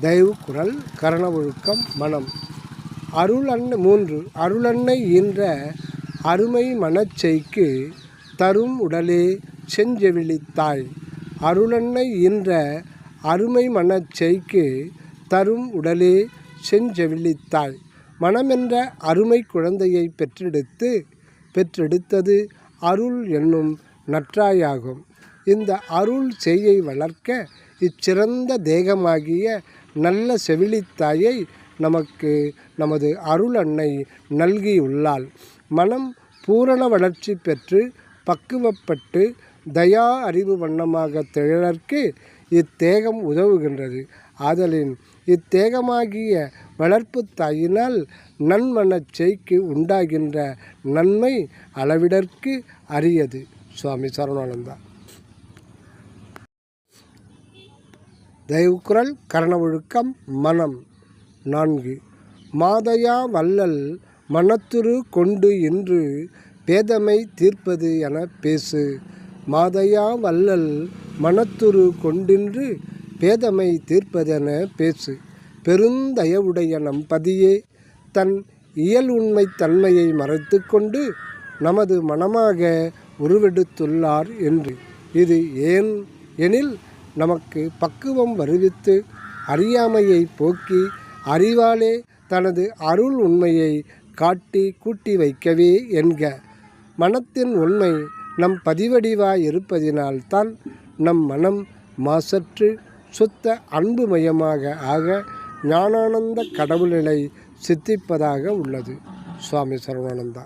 தெய்வ குரல் கரண ஒழுக்கம் மனம். அருள் அன்னை மூன்று அருளன்னை ஈன்ற அருமை மனச்செய்க்கு தரும் உடலே செஞ்செவிலித்தாய் அருளன்னை ஈன்ற அருமை மனச்செய்க்கு தரும் உடலே செஞ்செவிலித்தாய் மனமென்ற அருமை குழந்தையை பெற்றெடுத்து பெற்றெடுத்தது அருள் என்னும் நற்றாயாகும். இந்த அருள் செய்யை வளர்க்க இச்சிறந்த தேகமாகிய நல்ல செவிலித்தாயை நமக்கு நமது அருள் அன்னை நல்கியுள்ளாள். மனம் பூரண வளர்ச்சி பெற்று பக்குவப்பட்டு தயா அறிவு வண்ணமாக திகழற்கு இத்தேகம் உதவுகின்றது. ஆதலின் இத்தேகமாகிய வளர்ப்பு தாயினால் நன்மனச் செய்க்கு உண்டாகின்ற நன்மை அளவிடற்கு அரியது. சுவாமி சரணானந்தா. தெய்வக்குரல் கரண ஒழுக்கம் மனம். நான்கு. மாதையா வள்ளல் மனத்துரு கொண்டு இன்று பேதமை தீர்ப்பது என பேசு. மாதையா வள்ளல் மனத்துரு கொண்டின்று பேதமை தீர்ப்பதென பேசு. பெருந்தயவுடைய நம் பதியே தன் இயல் உண்மை தன்மையை மறைத்து கொண்டு நமது மனமாக உருவெடுத்துள்ளார் என்று. இது ஏன்? எனில் நமக்கு பக்குவம் வருவித்து அறியாமையை போக்கி அறிவாலே தனது அருள் உண்மையை காட்டி கூட்டி வைக்கவே என்க. மனத்தின் உண்மை நம் பதிவடிவாய் இருப்பதினால்தான் நம் மனம் மாசற்று சுத்த அன்புமயமாக ஆக ஞானானந்த கடவுள் நிலை சித்திப்பதாக உள்ளது. சுவாமி சரவணானந்தா